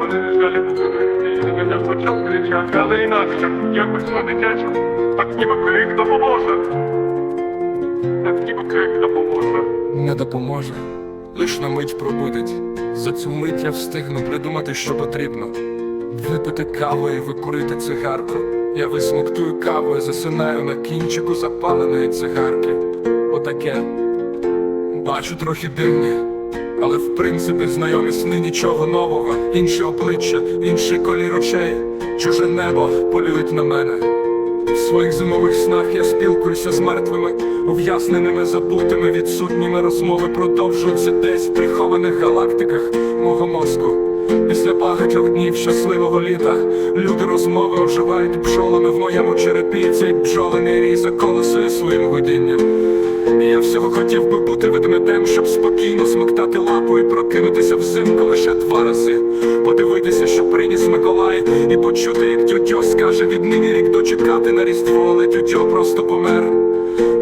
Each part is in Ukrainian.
мене жалі Я почав кричати, але інакше, якось по-дитячому. Так ніби крик допоможе. Так ніби крик допоможе. не допоможе, лиш на мить пробудить. За цю мить я встигну придумати, що потрібно. Випити каву і викурити цигарку. Я висмоктую каву і засинаю на кінчику запаленої цигарки. Отаке. Бачу трохи дивні, але в принципі знайомі сни нічого нового. Інші обличчя, інший колір очей, чуже небо полюють на мене. В своїх зимових снах я спілкуюся з мертвими, ув'язненими, забутими, відсутніми розмови продовжуються десь в прихованих галактиках мого мозку. Після багатьох днів щасливого літа люди розмови оживають бджолами в моєму черепі. Цей бджолиний рій заколосує своїм гудінням. І Я всього хотів би бути ведмедем, щоб спокійно смоктати лапу і прокинутися взимку лише два рази. Подивитися, що приніс Миколай, і почути, як тютьо скаже віднині рік дочекати на різдво, але тютьо просто помер.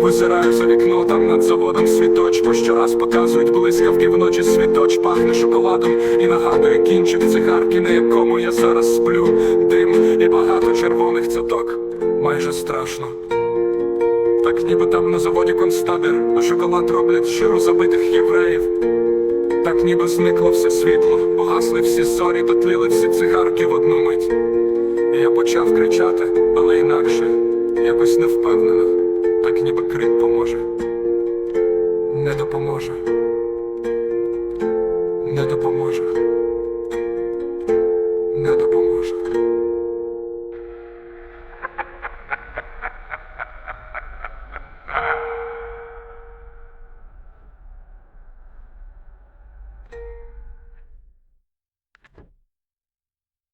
Визираю за вікно, там над заводом світоч, бо щораз показують блискавки вночі світоч, пахне шоколадом і нагадує кінчик цигарки, на якому я зараз сплю. Дим і багато червоних цяток. Майже страшно. Так ніби там на заводі концтабір, а шоколад роблять щиро забитих євреїв. Так ніби зникло все світло, погасли всі зорі, дотліли всі цигарки в одну мить. І я почав кричати, але інакше, якось не впевнено. Так ніби крик поможе. Не допоможе. Не допоможе. Не допоможе.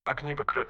Так ніби крик.